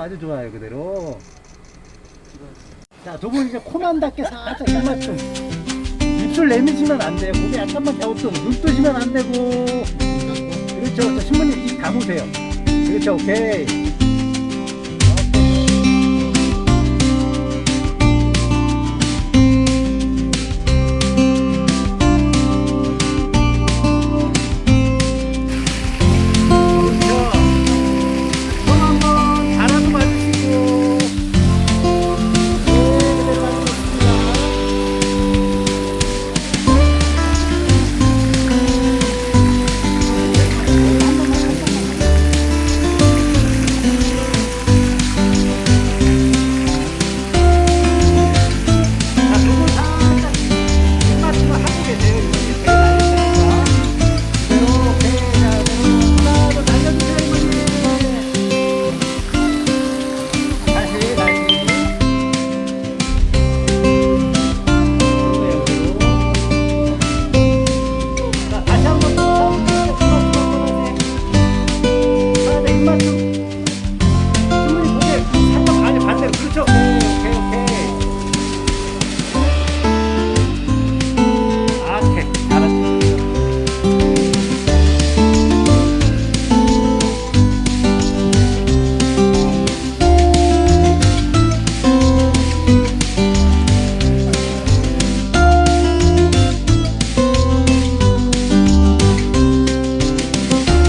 아주 좋아요. 그대로. 자, 두 분 이제 코만 닿게 살짝 입맞춤. 입술 내미시면 안 돼요. 고개 약간만 갸우뚱. 눈 뜨시면 안 되고. 그렇죠. 자, 신부님 입 감으세요. 그렇죠. 오케이. Madu.